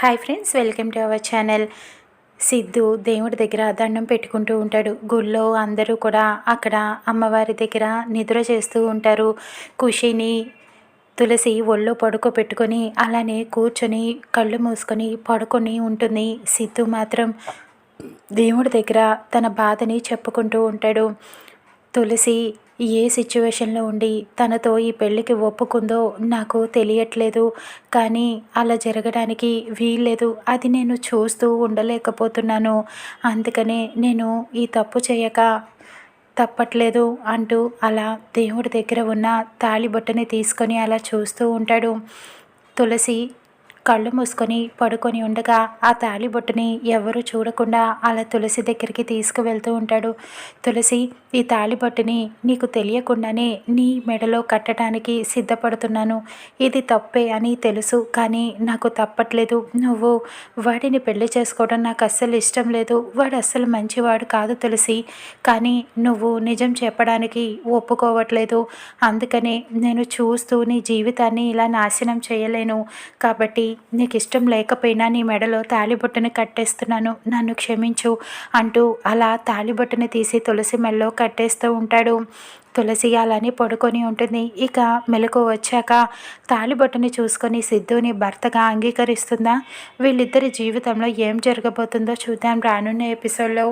Hi friends welcome to our channel. Siddhu దేవుడి దగ్గర దండం పెట్టుకుంటూ ఉంటాడు. గుళ్ళో అందరూ కూడా అక్కడ అమ్మవారి దగ్గర నిద్ర చేస్తూ ఉంటారు. ఖుషిని తులసి ఒళ్ళో పడుకోబెట్టుకొని అలానే కూర్చొని కళ్ళు మూసుకొని పడుకొని ఉంటుంది. సిద్ధు మాత్రం దేవుడి దగ్గర తన బాధని చెప్పుకుంటూ ఉంటాడు. తులసి ఏ సిచ్యువేషన్లో ఉండి తనతో ఈ పెళ్ళికి ఒప్పుకుందో నాకు తెలియట్లేదు. కానీ అలా జరగడానికి వీల్లేదు. అది నేను చూస్తూ ఉండలేకపోతున్నాను. అందుకనే నేను ఈ తప్పు చేయక తప్పట్లేదు అంటూ అలా దేవుడి దగ్గర ఉన్న తాళిబొట్టని తీసుకొని అలా చూస్తూ ఉంటాడు. తులసి కళ్ళు మూసుకొని పడుకొని ఉండగా ఆ తాళిబొట్టుని ఎవరు చూడకుండా అలా తులసి దగ్గరికి తీసుకువెళ్తూ ఉంటాడు. తులసి ఈ తాళిబొట్టుని నీకు తెలియకుండానే నీ మెడలో కట్టడానికి సిద్ధపడుతున్నాను. ఇది తప్పే అని తెలుసు కానీ నాకు తప్పట్లేదు. నువ్వు వాడిని పెళ్ళి చేసుకోవడం నాకు అస్సలు ఇష్టం లేదు. వాడు అస్సలు మంచివాడు కాదు తులసి కానీ నువ్వు నిజం చెప్పడానికి ఒప్పుకోవట్లేదు. అందుకనే నేను చూస్తూ నీ జీవితాన్ని ఇలా నాశనం చేయలేను. కాబట్టి నీకు ఇష్టం లేకపోయినా నీ మెడలో తాలిబొట్టుని కట్టేస్తున్నాను. నన్ను క్షమించు అంటూ అలా తాలిబొట్టుని తీసి తులసి మెడలో కట్టేస్తూ ఉంటాడు. తులసి అలానే పడుకొని ఉంటుంది. ఇక మెలకు వచ్చాక తాలిబొట్టుని చూసుకొని సిద్ధుని భర్తగా అంగీకరిస్తుందా? వీళ్ళిద్దరి జీవితంలో ఏం జరగబోతుందో చూద్దాం రానున్న ఎపిసోడ్లో.